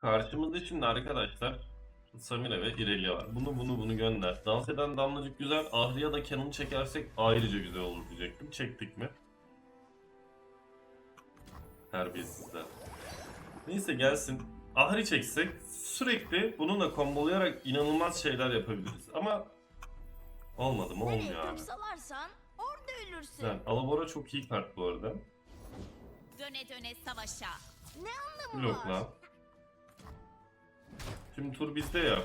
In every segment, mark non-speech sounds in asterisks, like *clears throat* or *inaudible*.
Karşımızda şimdi arkadaşlar Samira ve İrelia var. Bunu bunu bunu gönder. Dans eden damlacık güzel. Ahri'ye da Canon'u çekersek ayrıca güzel olur diyecektim. Çektik mi? Terbiyesizler. Neyse gelsin. Ahri çeksek sürekli bununla kombolayarak inanılmaz şeyler yapabiliriz. Ama olmadı mı olmuyor abi. kursalarsan orada ölürsün. Güzel. Alabora çok iyi kart bu arada. Döne döne savaşa. Ne anlamı Yok var? lan. Şimdi tur bizde ya.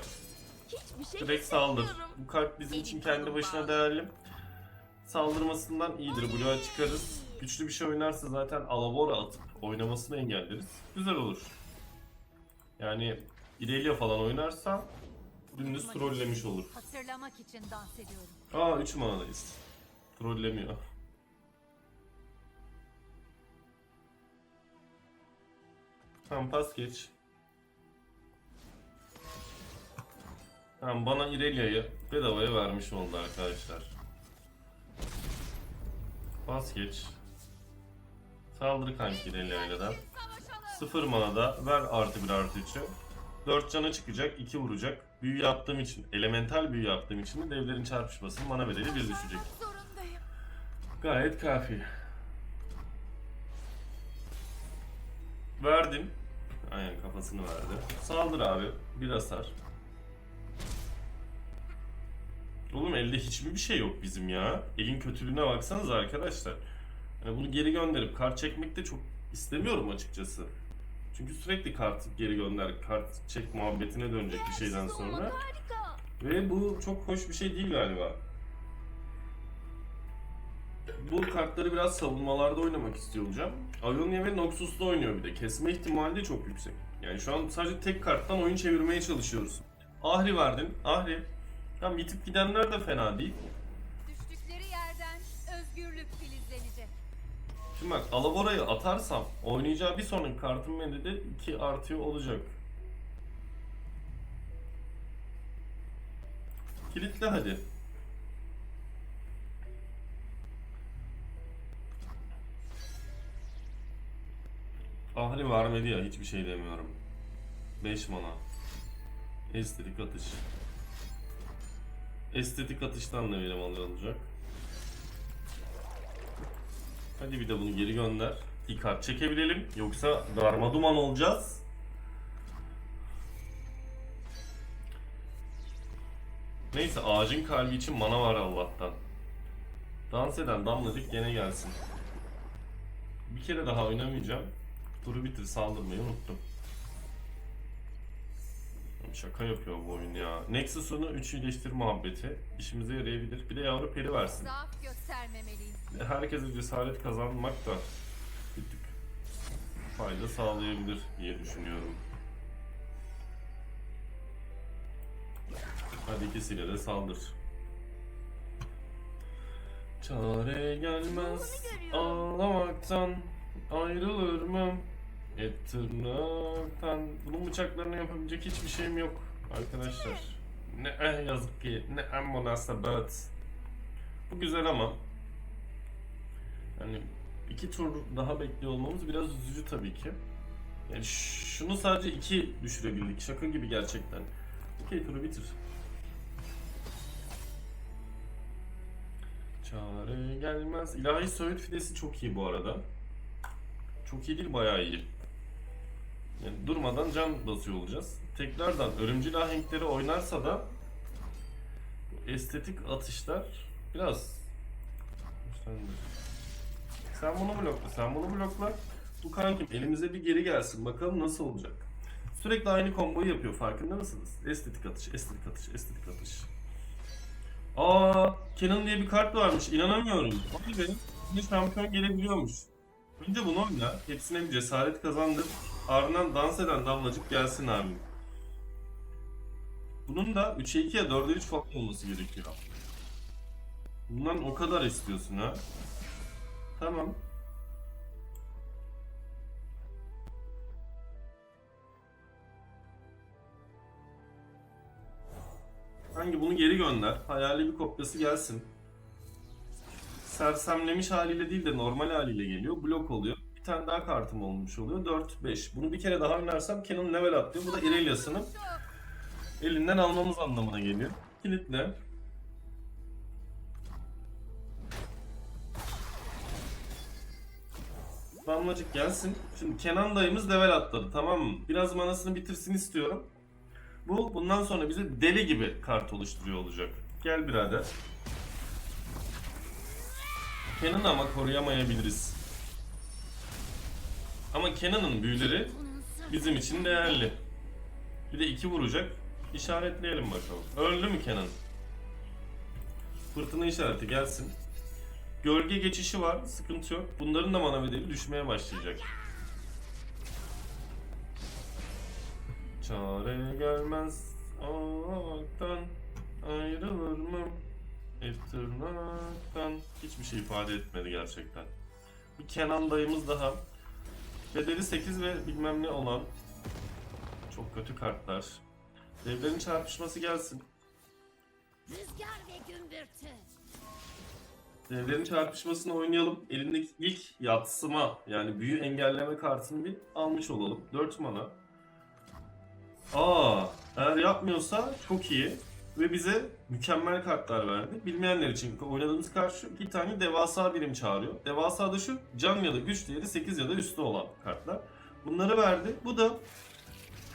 Hiçbir şey Direkt saldır. Bu kart bizim için kendi başına değerli. Saldırmasından iyidir. Blue'a çıkarız. Güçlü bir şey oynarsa zaten Alabora atıp oynamasını engelleriz. Güzel olur. Yani Irelia falan oynarsa dümdüz trollemiş olur. Hatırlamak için dans ediyorum. Aa 3 manadayız. Trollemiyor. Tamam pas geç. Tamam bana Irelia'yı bedavaya vermiş oldu arkadaşlar. Pas geç. Saldır kanki Irelia'yla Sıfır manada ver artı bir artı 3'ü. 4 cana çıkacak, 2 vuracak. Büyü yaptığım için, elemental büyü yaptığım için de devlerin çarpışmasının mana bedeli 1 düşecek. Gayet kafi. Verdin. Aynen kafasını verdi. Saldır abi. Bir hasar. Oğlum elde hiçbir bir şey yok bizim ya. Elin kötülüğüne baksanız arkadaşlar. Yani bunu geri gönderip kart çekmek de çok istemiyorum açıkçası. Çünkü sürekli kart geri gönder, kart çek muhabbetine dönecek bir şeyden sonra. Ve bu çok hoş bir şey değil galiba. Bu kartları biraz savunmalarda oynamak istiyor olacağım. Ionia ve Noxus'ta oynuyor bir de. Kesme ihtimali de çok yüksek. Yani şu an sadece tek karttan oyun çevirmeye çalışıyoruz. Ahri verdin. Ahri. Tamam yitip gidenler de fena değil. Düştükleri yerden özgürlük filizlenecek. Şimdi bak Alabora'yı atarsam oynayacağı bir sonraki kartın de 2 artıyor olacak. Kilitle hadi. Ahri vermedi ya hiçbir şey demiyorum. 5 mana. Estetik atış. Estetik atıştan da verim alıyor olacak. Hadi bir de bunu geri gönder. Bir kart çekebilelim. Yoksa darma duman olacağız. Neyse ağacın kalbi için mana var Allah'tan. Dans eden damlacık gene gelsin. Bir kere daha oynamayacağım. Turu bitir saldırmayı unuttum. Şaka yapıyor bu oyun ya. Nexus'unu 3 iyileştir muhabbeti işimize yarayabilir. Bir de yavru peri versin. Zaaf göstermemeliyim. Herkese cesaret kazanmak da bir tık fayda sağlayabilir diye düşünüyorum. Hadi ikisiyle de saldır. Çare gelmez ağlamaktan ayrılır mı? Et tırnaktan Bunun bıçaklarını yapabilecek hiçbir şeyim yok arkadaşlar. Ne eh yazık ki ne en münasebet. Bu güzel ama Hani iki tur daha bekliyor olmamız biraz üzücü tabii ki. Yani şunu sadece iki düşürebildik. Şaka gibi gerçekten. Okey turu bitir. Çare gelmez. İlahi Söğüt fidesi çok iyi bu arada. Çok iyi değil bayağı iyi. Yani durmadan can basıyor olacağız. Tekrardan ölümcül ahenkleri oynarsa da estetik atışlar biraz. Sen bunu blokla, sen bunu blokla. Bu kankim elimize bir geri gelsin. Bakalım nasıl olacak. Sürekli aynı komboyu yapıyor farkında mısınız? Estetik atış, estetik atış, estetik atış. Aa, Canon diye bir kart varmış. İnanamıyorum. Vay be. Şimdi şampiyon gelebiliyormuş. Önce bunu oyna. Hepsine bir cesaret kazandır. Ardından dans eden damlacık gelsin abi. Bunun da 3'e 2 ya 4'e 3 falan olması gerekiyor. Bundan o kadar istiyorsun ha. Tamam. Hangi bunu geri gönder. Hayali bir kopyası gelsin. Sersemlemiş haliyle değil de normal haliyle geliyor. Blok oluyor. Tane daha kartım olmuş oluyor. 4, 5. Bunu bir kere daha oynarsam Kenan level atlıyor. Bu da Irelia'sının elinden almamız anlamına geliyor. Kilitle. Damlacık gelsin. Şimdi Kenan dayımız level atladı tamam mı? Biraz manasını bitirsin istiyorum. Bu bundan sonra bize deli gibi kart oluşturuyor olacak. Gel birader. Kenan'ı ama koruyamayabiliriz. Ama Kenan'ın büyüleri bizim için değerli. Bir de iki vuracak. İşaretleyelim bakalım. Öldü mü Kenan? Fırtına işareti gelsin. Gölge geçişi var. Sıkıntı yok. Bunların da mana bedeli düşmeye başlayacak. Çare gelmez ağaktan ayrılır mı? Et tırnaktan hiçbir şey ifade etmedi gerçekten. Bir Kenan dayımız daha. Bedeli 8 ve bilmem ne olan çok kötü kartlar. Devlerin çarpışması gelsin. Rüzgar ve gümbürtü. Devlerin çarpışmasını oynayalım. Elindeki ilk yatsıma yani büyü engelleme kartını bir almış olalım. 4 mana. Aa, eğer yapmıyorsa çok iyi. Ve bize mükemmel kartlar verdi. Bilmeyenler için oynadığımız kart şu. iki tane devasa birim çağırıyor. Devasa da şu. Can ya da güç değeri 8 ya da üstü olan kartlar. Bunları verdi. Bu da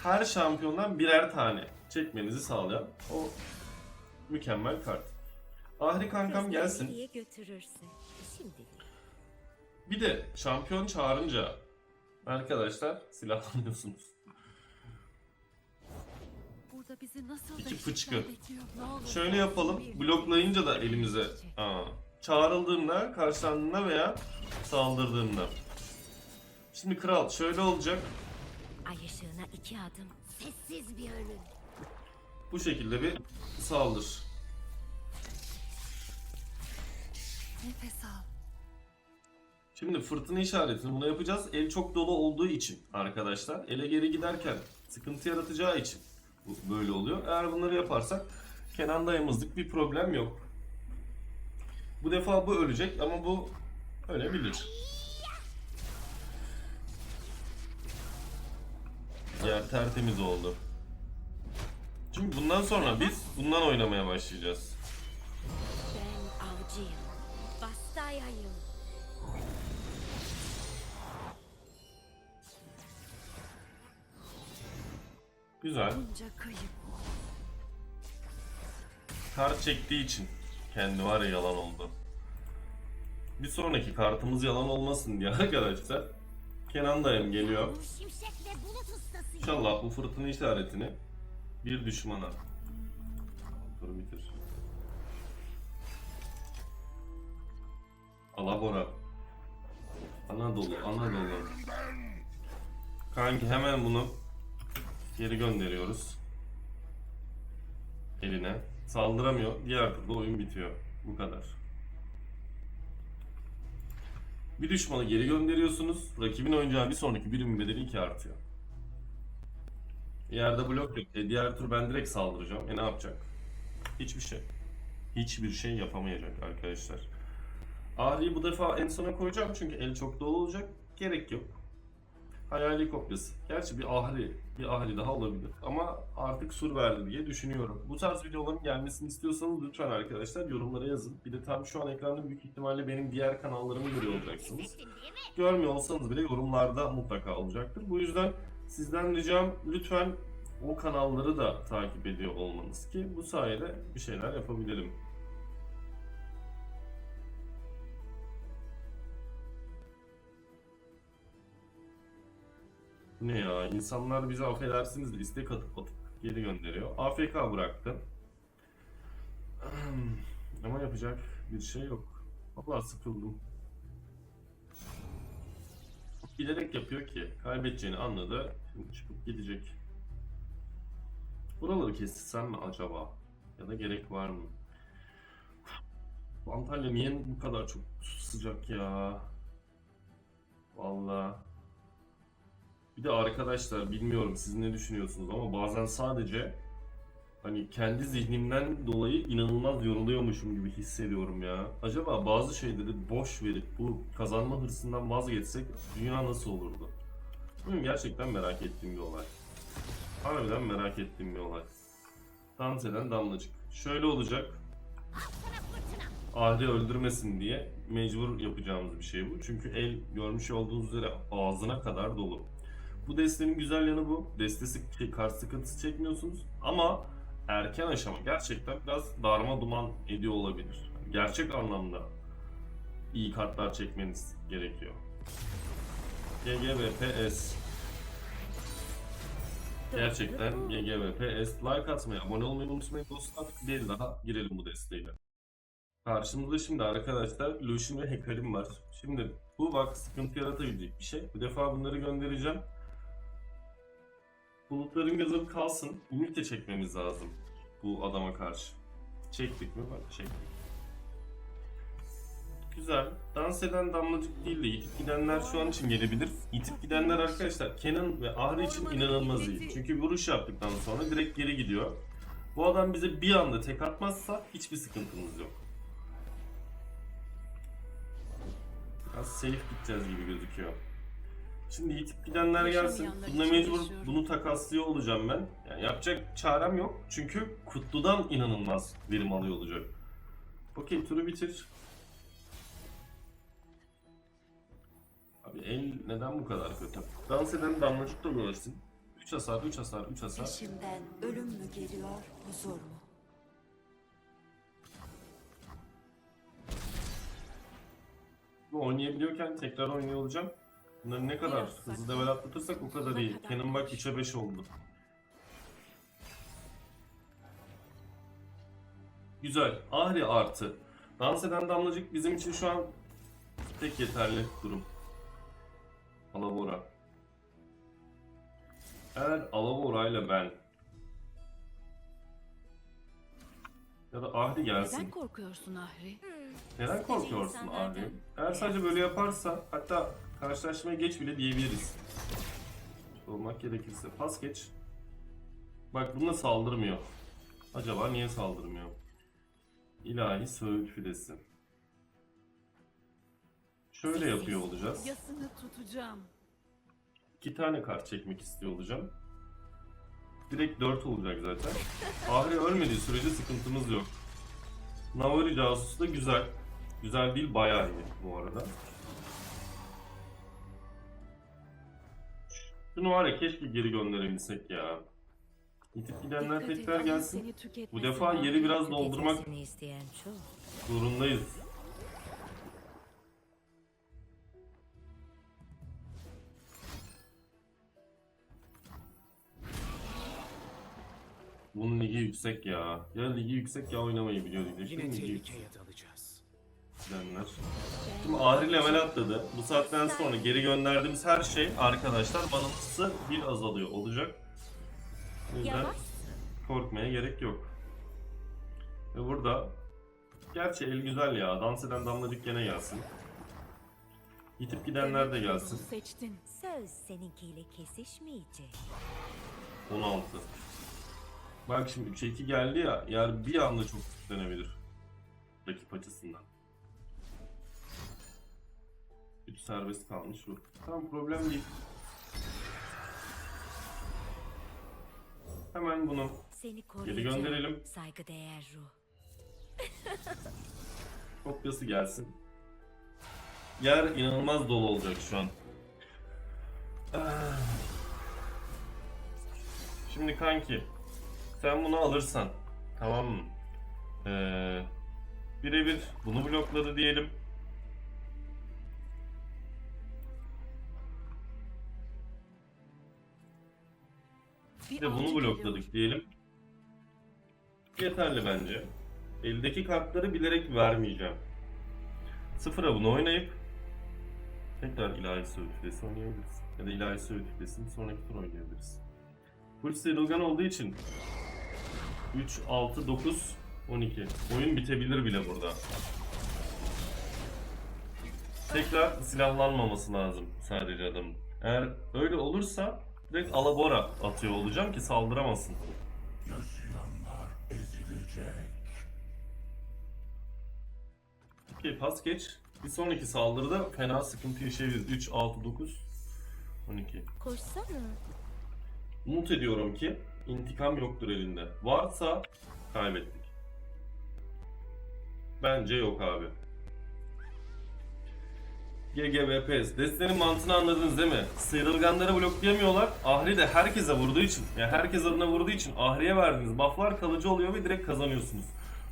her şampiyondan birer tane çekmenizi sağlayan o mükemmel kart. Ahri kankam gelsin. Bir de şampiyon çağırınca arkadaşlar silahlanıyorsunuz. Burada bizi nasıl İki da fıçkı. işler bekliyor. Ne olur. Şöyle yapalım. Bloklayınca da elimize aa, çağrıldığında, karşılandığında veya saldırdığında. Şimdi kral şöyle olacak. ay ışığına iki adım. Sessiz bir ölüm. Bu şekilde bir saldır. Nefes al. Şimdi fırtına işaretini buna yapacağız. El çok dolu olduğu için arkadaşlar. Ele geri giderken sıkıntı yaratacağı için böyle oluyor. Eğer bunları yaparsak Kenan dayımızlık bir problem yok. Bu defa bu ölecek ama bu ölebilir. Yer tertemiz oldu. Çünkü bundan sonra biz bundan oynamaya başlayacağız. Ben avcıyım. Bastayayım. Güzel. Kart çektiği için kendi var ya yalan oldu. Bir sonraki kartımız yalan olmasın diye *laughs* arkadaşlar. Kenan dayım geliyor. İnşallah bu fırtına işaretini bir düşmana. Dur bitir. Alabora. Anadolu, Anadolu. Kanki hemen bunu geri gönderiyoruz. Eline. Saldıramıyor. Diğer turda oyun bitiyor. Bu kadar. Bir düşmanı geri gönderiyorsunuz. Rakibin oynayacağı bir sonraki birim bedeli 2 artıyor. Yerde blok yok. E diğer tur ben direkt saldıracağım. E ne yapacak? Hiçbir şey. Hiçbir şey yapamayacak arkadaşlar. Ahri'yi bu defa en sona koyacağım çünkü el çok dolu olacak. Gerek yok. Hayali kopyası. Gerçi bir ahri, bir ahri daha olabilir. Ama artık sur verdi diye düşünüyorum. Bu tarz videoların gelmesini istiyorsanız lütfen arkadaşlar yorumlara yazın. Bir de tam şu an ekranda büyük ihtimalle benim diğer kanallarımı görüyor olacaksınız. Görmüyor olsanız bile yorumlarda mutlaka olacaktır. Bu yüzden sizden ricam lütfen o kanalları da takip ediyor olmanız ki bu sayede bir şeyler yapabilirim. Ne ya insanlar bize affedersiniz de istek atıp atıp geri gönderiyor. AFK bıraktı. *clears throat* Ama yapacak bir şey yok. Vallahi sıkıldım. bilerek yapıyor ki kaybedeceğini anladı. Şimdi çıkıp gidecek. Buraları kessem mi acaba? Ya da gerek var mı? Antalya niye bu kadar çok sıcak ya? Vallahi. Bir de arkadaşlar bilmiyorum siz ne düşünüyorsunuz ama bazen sadece Hani kendi zihnimden dolayı inanılmaz yoruluyormuşum gibi hissediyorum ya. Acaba bazı şeyleri boş verip bu kazanma hırsından vazgeçsek dünya nasıl olurdu? Benim gerçekten merak ettiğim bir olay. Harbiden merak ettiğim bir olay. Dans eden damlacık. Şöyle olacak. Ahri öldürmesin diye mecbur yapacağımız bir şey bu. Çünkü el görmüş olduğunuz üzere ağzına kadar dolu. Bu destenin güzel yanı bu. Destesi şey, kart sıkıntısı çekmiyorsunuz ama erken aşama gerçekten biraz darma duman ediyor olabilir. Gerçek anlamda iyi kartlar çekmeniz gerekiyor. GG ve PS Gerçekten GG ve PS like atmayı, abone olmayı unutmayın dostlar. Bir daha girelim bu desteğiyle. Karşımızda şimdi arkadaşlar Lucian ve Hekarim var. Şimdi bu bak sıkıntı yaratabilecek bir şey. Bu defa bunları göndereceğim. Bulutların gözü kalsın. Ümit çekmemiz lazım bu adama karşı. Çektik mi? Bak çektik. Güzel. Dans eden damlacık değil de yitip gidenler şu an için gelebilir. Yitip gidenler arkadaşlar Kenan ve Ahri için inanılmaz iyi. Çünkü vuruş yaptıktan sonra direkt geri gidiyor. Bu adam bize bir anda tek atmazsa hiçbir sıkıntımız yok. Biraz safe gideceğiz gibi gözüküyor. Şimdi yitip gidenler gelsin. İçin mecbur bunu takaslıyor olacağım ben. Yani yapacak çarem yok. Çünkü kutludan inanılmaz verim alıyor olacak. Okey turu bitir. Abi el neden bu kadar kötü? Dans eden damlacık da görsün. 3 hasar, 3 hasar, 3 hasar. Peşimden ölüm mü geliyor, huzur mu? Bu oynayabiliyorken tekrar oynuyor olacağım. Bunları ne kadar hızlı level atlatırsak o kadar iyi. Kenan bak koş. 3'e 5 oldu. Güzel. Ahri artı. Dans eden damlacık bizim için şu an tek yeterli durum. Alabora. Eğer Alabora ile ben ya da Ahri gelsin. Neden korkuyorsun Ahri? Neden korkuyorsun abi? Eğer sadece böyle yaparsa hatta karşılaşmaya geç bile diyebiliriz. Olmak gerekirse. Pas geç. Bak bununla saldırmıyor. Acaba niye saldırmıyor? İlahi Söğüt Fidesi. Şöyle yapıyor olacağız. Yasını tutacağım. İki tane kart çekmek istiyor olacağım. Direkt 4 olacak zaten. Ahri ölmediği sürece sıkıntımız yok. Navari casusu da güzel. Güzel değil bayağı iyi bu arada. Şunu var ya keşke geri gönderebilsek ya. Gidip gidenler Dikkat tekrar gelsin. seni Bu defa yeri biraz doldurmak Tüketmesini isteyen çok. zorundayız. Bunun ligi yüksek ya. Ya ligi yüksek ya oynamayı biliyor diyecektim. Yine Ligi yüksek tehlikeye dalacağız. Gidenler. Şimdi Ahri level atladı. Bu saatten sonra geri gönderdiğimiz her şey arkadaşlar banımsı bir azalıyor olacak. O yüzden korkmaya gerek yok. Ve burada gerçi el güzel ya. Dans eden damlacık gene gelsin. Yitip gidenler de gelsin. Seçtin. Söz seninkiyle kesişmeyecek. 16. Bak şimdi 3'e 2 geldi ya. Yani bir anda çok güçlenebilir. Rakip açısından. 3 serbest kalmış bu. Tamam problem değil. Hemen bunu Seni geri gönderelim. Saygıdeğer ruh. *laughs* Kopyası gelsin. Yer inanılmaz dolu olacak şu an. *sighs* Şimdi kanki sen bunu alırsan tamam mı? Ee, birebir bunu blokladı diyelim. Bir de bunu blokladık diyelim. Yeterli bence. Eldeki kartları bilerek vermeyeceğim. Sıfıra bunu oynayıp tekrar ilahi söğüt filesi oynayabiliriz. Ya da ilahi söğüt filesini sonraki tur oynayabiliriz. Full Sterilgan olduğu için 3, 6, 9, 12. Oyun bitebilir bile burada. Tekrar silahlanmaması lazım sadece adamın. Eğer öyle olursa direkt alabora atıyor olacağım ki saldıramasın. Okey pas geç. Bir sonraki saldırıda fena sıkıntı yaşayabiliriz. 3, 6, 9, 12. Koşsana. Umut ediyorum ki intikam yoktur elinde. Varsa kaybettik. Bence yok abi. GGVPS. Destenin mantığını anladınız değil mi? Sıyrılganları bloklayamıyorlar. Ahri de herkese vurduğu için, yani herkes adına vurduğu için Ahri'ye verdiğiniz bufflar kalıcı oluyor ve direkt kazanıyorsunuz.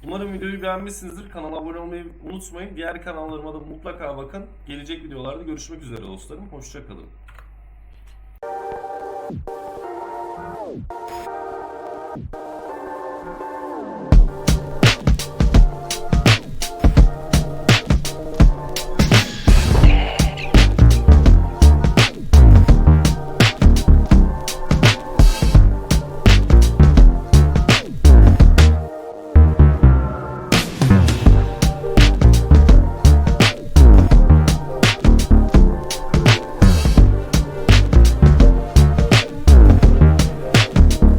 Umarım videoyu beğenmişsinizdir. Kanala abone olmayı unutmayın. Diğer kanallarıma da mutlaka bakın. Gelecek videolarda görüşmek üzere dostlarım. Hoşçakalın.